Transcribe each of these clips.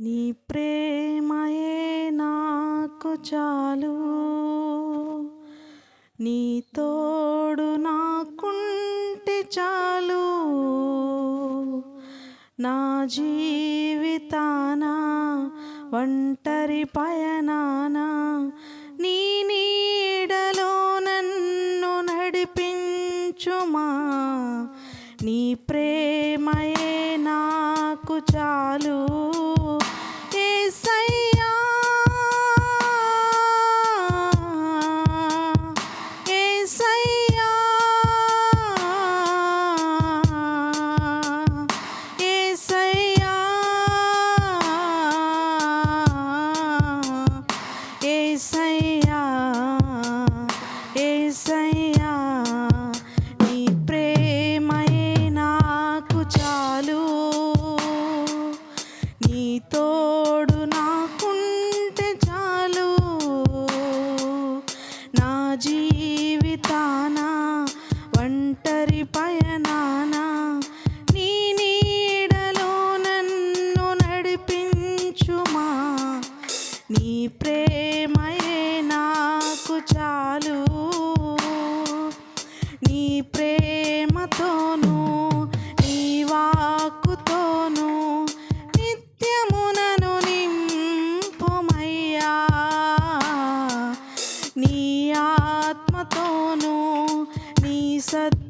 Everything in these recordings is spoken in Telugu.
నీ ప్రేమయే నాకు చాలు. నీ తోడు నాకుంటే చాలు. నా జీవితాన ఒంటరి పయనాన నీ నీడలో నన్ను నడిపించుమా. నీ ప్రేమయే నాకు చాలు. యేసయ్యా నీ ప్రేమయే నాకు చాలు. నీ తోడు నాకుంటే చాలు. నా జీవితాన ఒంటరి పయనాన నీ నీడలో నన్ను నడిపించుమా. నీ ప్రేమయే నాకు చాలు. ప్రేమతోను నీ వాక్కుతోను నిత్యమునను నింపుమయ్యా. నీ ఆత్మతోను నీ సత్యముతోను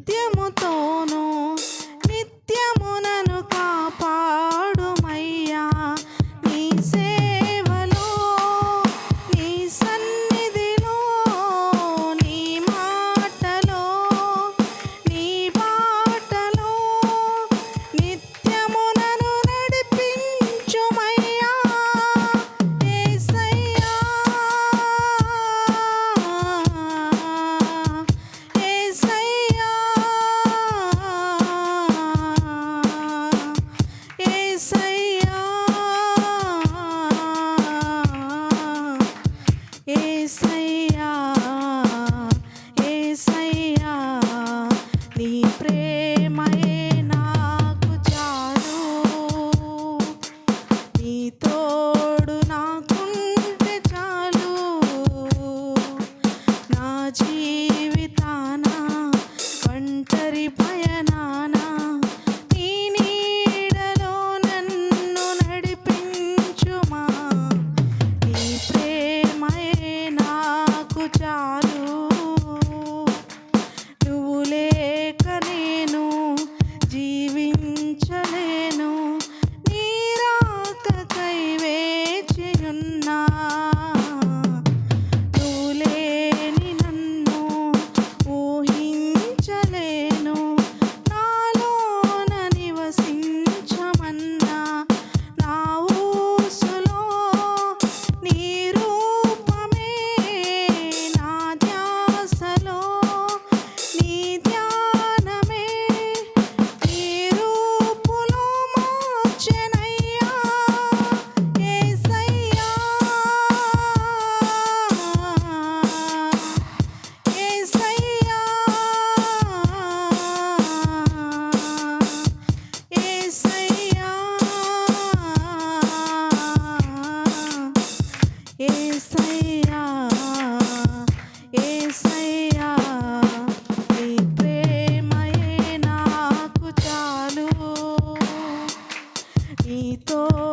ప్రేమయే నాకు చాలు నీ తోడు